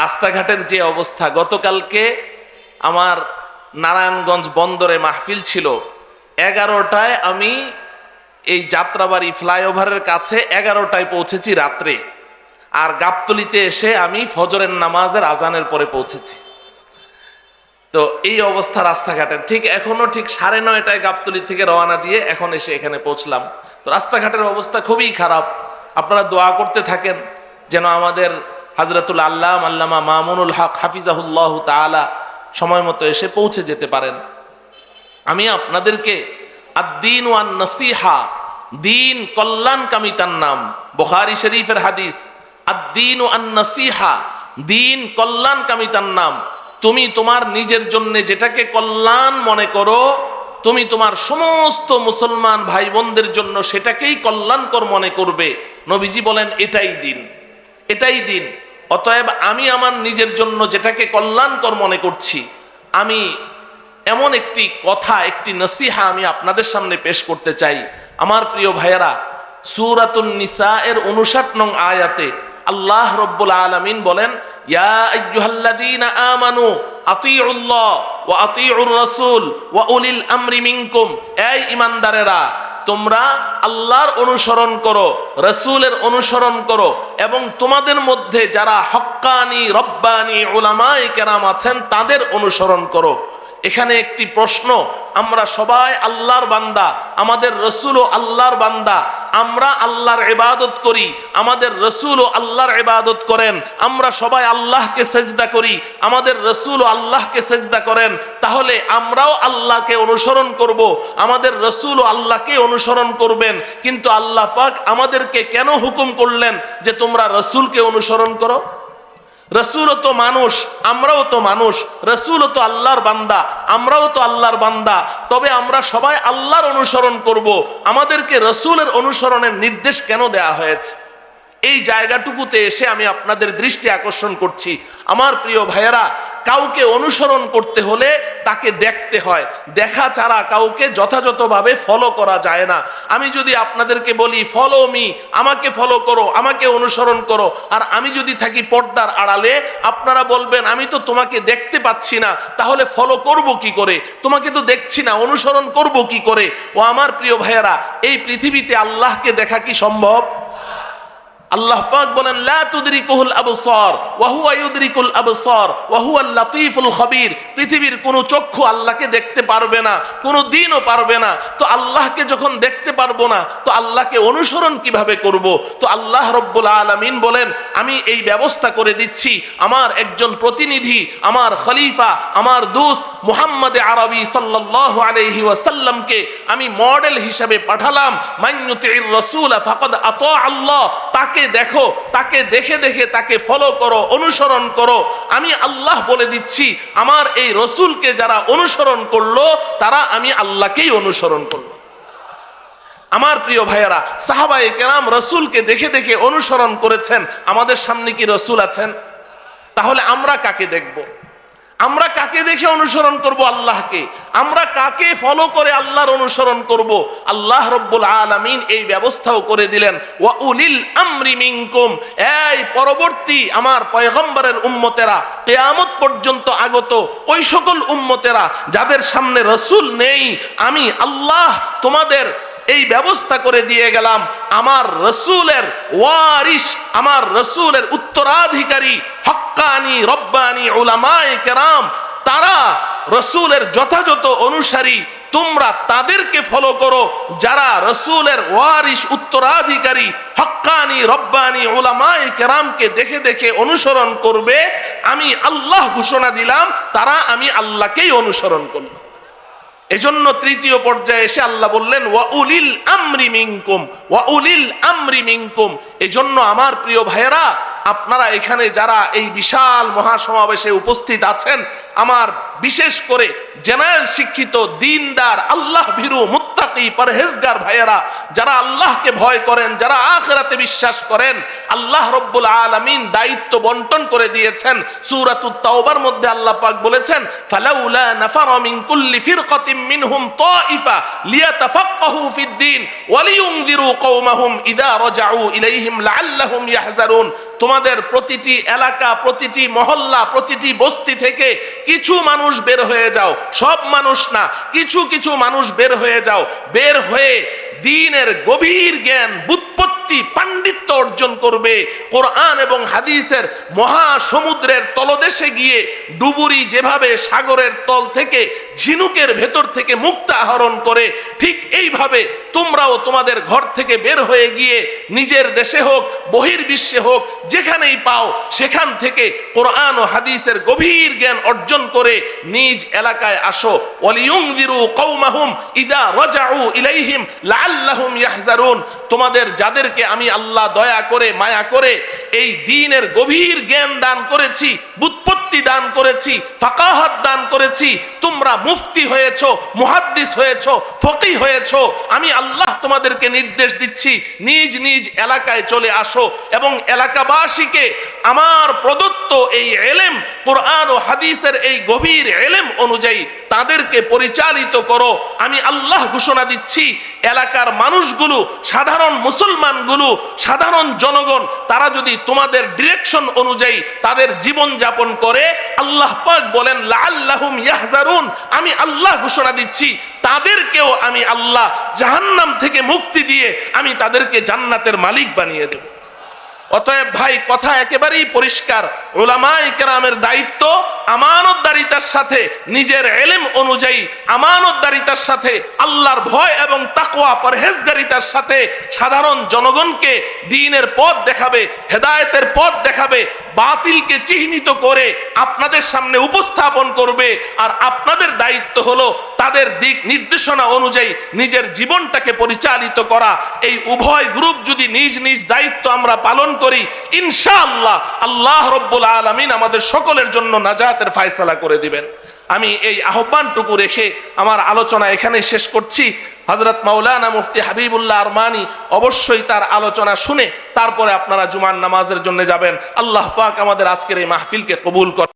রাস্তাঘাটের যে অবস্থা, গতকালকে আমার নারায়ণগঞ্জ বন্দরে মাহফিল ছিল। এগারোটায় আমি এই যাত্রাবাড়ি ফ্লাইওভারের কাছে এগারোটায় পৌঁছেছি রাত্রে। আর গাবতলিতে এসে আমি ফজরের নামাজের আজানের পরে পৌঁছেছি। তো এই অবস্থা রাস্তাঘাটের। ঠিক এখনও ঠিক সাড়ে নয়টায় গাবতলি থেকে রওনা দিয়ে এখন এসে এখানে পৌঁছলাম। তো রাস্তাঘাটের অবস্থা খুবই খারাপ। আপনারা দোয়া করতে থাকেন যেন আমাদের হাজরাতুল আল্লাহ আল্লামা মামুনুল হক হাফিজাহুল্লাহ তাআলা সময় মতো এসে পৌঁছে যেতে পারেন। আমি আপনাদেরকে আদ্দিন ওয়ান নসিহা, দিন কল্যাণকামিতার নাম, বুখারী শরীফের হাদিস, আদ্দিন ওয়ান নসিহা, দিন কল্যাণকামিতার নাম। তুমি তোমার নিজের জন্য যেটাকে কল্যাণ মনে করো, তুমি তোমার সমস্ত মুসলমান ভাই বোনদের জন্য সেটাকেই কল্যাণকর মনে করবে। নবীজি বলেন, এটাই দিন। এটাই দিন। অতএব আমি আমার নিজের জন্য যেটাকে কল্যাণকর মনে করছি, আমি এমন একটি কথা, একটি নসিহা আমি আপনাদের সামনে পেশ করতে চাই। আমার প্রিয় ভাইয়েরা, সুরাতুন নিসা এর উনষাট নং আয়াতে আল্লাহ রব্বুল আলামিন বলেন আমানু রাসূল ওয়া উলিল আমরি মিনকুম। এই ঈমানদারেরা তোমরা আল্লাহর অনুসরণ করো, রসুলের অনুসরণ করো এবং তোমাদের মধ্যে যারা হক্কানি, রব্বানি ওলামাই কেরাম আছেন তাদের অনুসরণ করো। এখানে একটি প্রশ্ন, আমরা সবাই আল্লাহর বান্দা, আমাদের রসুলও আল্লাহর বান্দা আমরা আল্লাহর ইবাদত করি, আমাদের রসুল ও আল্লাহর ইবাদত করেন, আমরা সবাই আল্লাহকে সেজদা করি, আমাদের রসুল ও আল্লাহকে সেজদা করেন, তাহলে আমরাও আল্লাহকে অনুসরণ করব, আমাদের রসুলও আল্লাহকে অনুসরণ করবেন, কিন্তু আল্লাহ পাক আমাদেরকে কেন হুকুম করলেন যে তোমরা রসুলকে অনুসরণ করো? রসুলও তো মানুষ, আমরাও তো মানুষ, রসুলও তো আল্লাহর বান্দা, আমরাও তো আল্লাহর বান্দা। তবে আমরা সবাই আল্লাহর অনুসরণ করব। আমাদেরকে রসুলের অনুসরণের নির্দেশ কেন দেয়া হয়েছে? এই জায়গাটুকুতে এসে আমি আপনাদের দৃষ্টি আকর্ষণ করছি। আমার প্রিয় ভাইয়েরা কাউকে অনুসরণ করতে হলে তাকে দেখতে হয়। দেখা ছাড়া কাউকে যথাযথভাবে ফলো করা যায় না। আমি যদি আপনাদেরকে বলি ফলো মি আমাকে ফলো করো, আমাকে অনুসরণ করো। আর আমি যদি থাকি পর্দার আড়ালে, আপনারা বলবেন, আমি তো তোমাকে দেখতে পাচ্ছি না, তাহলে ফলো করব কি করে? তোমাকে তো দেখছি না, অনুসরণ করব কি করে? ও আমার প্রিয় ভাইয়েরা, এই পৃথিবীতে আল্লাহকে দেখা কি সম্ভব? আল্লাহ পাক বলেন, লা তুদরিকুহুল আবসার, ওয়া হুয়া ইউদরিকুল আবসার, ওয়া হুয়াল লাতীফুল খবীর। পৃথিবীর কোনো চক্ষু আল্লাহকে দেখতে পারবে না, কোনো দিনও পারবে না। তো আল্লাহকে যখন দেখতে পারব না, তো আল্লাহকে অনুসরণ কীভাবে করব? তো আল্লাহ রব্বুল আলামিন বলেন, আমি এই ব্যবস্থা করে দিচ্ছি, আমার একজন প্রতিনিধি, আমার খলিফা, আমার দোস্ত মুহাম্মদ আরবি সাল্লাল্লাহু আলাইহি ওয়াসাল্লামকে আমি মডেল হিসাবে পাঠালাম। মাইয়ুতির রাসূল ফাকাদ আতা আল্লাহ। তাকে দেখো, তাকে দেখে দেখে তাকে ফলো করো, অনুসরণ করো। আমি আল্লাহ বলে দিচ্ছি, আমার এই রসুলকে যারা অনুসরণ করল, তারা আমি আল্লাহকেই অনুসরণ করল আমার প্রিয় ভাইয়েরা সাহাবাই কেরাম রসুলকে দেখে দেখে অনুসরণ করেছেন। আমাদের সামনে কি রসুল আছেন? তাহলে আমরা কাকে দেখব? আমরা কাকে দেখে অনুসরণ করব আল্লাহকে? আমরা কাকে ফলো করে আল্লাহর অনুসরণ করব? আল্লাহ রব্বুল আলামিন এই ব্যবস্থাও করে দিলেন, ওয়া উলিল আমরি মিনকুম এই পরবর্তী আমার পয়গম্বরের উম্মতেরা, কেয়ামত পর্যন্ত আগত ওই সকল উম্মতেরা, যাদের সামনে রসুল নেই, আমি আল্লাহ তোমাদের এই ব্যবস্থা করে দিয়ে গেলাম। আমার রসুলের ওয়ারিস আমার রসুলের উত্তরাধিকারী, হক্কানি, রব্বানি ওলামায়ে কেরাম, তারা রসুলের যথাযথ অনুসারী, তোমরা তাদেরকে ফলো করো। যারা রসুলের ওয়ারিস উত্তরাধিকারী, হক্কানি, রব্বানি ওলামায়ে কেরামকে দেখে দেখে অনুসরণ করবে, আমি আল্লাহ ঘোষণা দিলাম, তারা আমি আল্লাহকেই অনুসরণ করব। এজন্য তৃতীয় পর্যায়ে এসে আল্লাহ বললেন, ওয়া উলিল আমরি মিংকুম ওয়া উলিল আমরি মিংকুম এজন্য আমার প্রিয় ভাইয়েরা, আপনারা এখানে যারা এই বিশাল মহাসমাবেশে উপস্থিত আছেন, আমার বিশেষ করে জেনারেল শিক্ষিত দিনদার আল্লাহ ভীরু মুত্তাকি পরহেজগার আল্লাহকে মধ্যে আল্লাহ বলেছেন ফালাউলা নাফারা মিন কুল্লি ফিরকাতিন মিনহুম তাইফা তোমাদের প্রতিটি এলাকা, প্রতিটি মহল্লা, প্রতিটি বস্তি থেকে কিছু মানুষ বের হয়ে যাও। সব মানুষ না, কিছু কিছু মানুষ বের হয়ে যাও। বের হয়ে দিনের গভীর জ্ঞান বুৎপত্তি পাণ্ডিত্য অর্জন করবে। কোরআন এবং হাদিসের মহাসমুদ্রের তলদেশে গিয়ে ডুবুরি যেভাবে সাগরের তল থেকে ঝিনুকের ভেতর থেকে মুক্তা আহরণ করে, ঠিক এইভাবে তোমরাও তোমাদের ঘর থেকে বের হয়ে গিয়ে নিজের দেশে হোক, বহির্বিশ্বে হোক, যেখানেই পাও, সেখান থেকে কোরআন ও হাদিসের গভীর জ্ঞান অর্জন করে নিজ এলাকায় আসো। ওয়ালিয়ুনযিরু কওমাহুম ইদা রাজাউ ইলাইহিম লাআল্লাহুম ইয়াহজারুন। তোমাদের যাদেরকে আমি আল্লাহ দয়া করে মায়া করে এই দিনের গভীর জ্ঞান দান করেছি। বুৎপত্তি দান করেছি, ফাকাহাত দান করেছি, তোমরা মুফতি হয়েছো, মুহাদ্দিস হয়েছো, ফকি হয়েছো, আমি আল্লাহ তোমাদেরকে নির্দেশ দিচ্ছি, নিজ নিজ এলাকায় চলে আসো এবং এলাকাবাসীকে আমার প্রদত্ত এই এলেম, কোরআন ও হাদিসের এই গভীর এলেম অনুযায়ী তাদেরকে পরিচালিত করো। আমি আল্লাহ ঘোষণা দিচ্ছি, এলাকার মানুষগুলো, সাধারণ মুসলমানগুলো, সাধারণ জনগণ, তারা যদি তোমাদের ডিরেকশন অনুযায়ী তাদের জীবন যাপন করে আল্লাহ পাক বলেন, লাআল্লাহুম ইয়াহজারুন। আমি আল্লাহ ঘোষণা দিচ্ছি, তাদেরকেও আমি আল্লাহ জাহান্নাম থেকে মুক্তি দিয়ে আমি তাদেরকে জান্নাতের মালিক বানিয়ে দেব। অতএব ভাই, কথা একেবারেই পরিষ্কার। ওলামা কেরামের দায়িত্ব আমানতদারিতার সাথে, নিজের এলেম অনুযায়ী আমানতদারিতার সাথে, আল্লাহর ভয় এবং তাকওয়া পরহেজগারিতার সাথে সাধারণ জনগণকে দিনের পথ দেখাবে, হেদায়েতের পথ দেখাবে, বাতিলকে চিহ্নিত করে আপনাদের সামনে উপস্থাপন করবে, আর আপনাদের দায়িত্ব হলো তাদের দিক নির্দেশনা অনুযায়ী নিজের জীবনটাকে পরিচালিত করা। এই উভয় গ্রুপ যদি নিজ নিজ দায়িত্ব আমরা পালন করি, ইনশাআল্লাহ আল্লাহ রব্বুল আলমিন আমাদের সকলের জন্য নাজাতের ফায়সালা করে দিবেন। আমি এই আহ্বানটুকু রেখে আমার আলোচনা এখানে শেষ করছি। হজরত মাওলানা মুফতি হাবিবুল্লাহ আরমানি অবশ্যই তার আলোচনা শুনে তারপরে আপনারা জুমান নামাজের জন্য যাবেন। আল্লাহ পাক আমাদের আজকের এই মাহফিলকে কবুল কর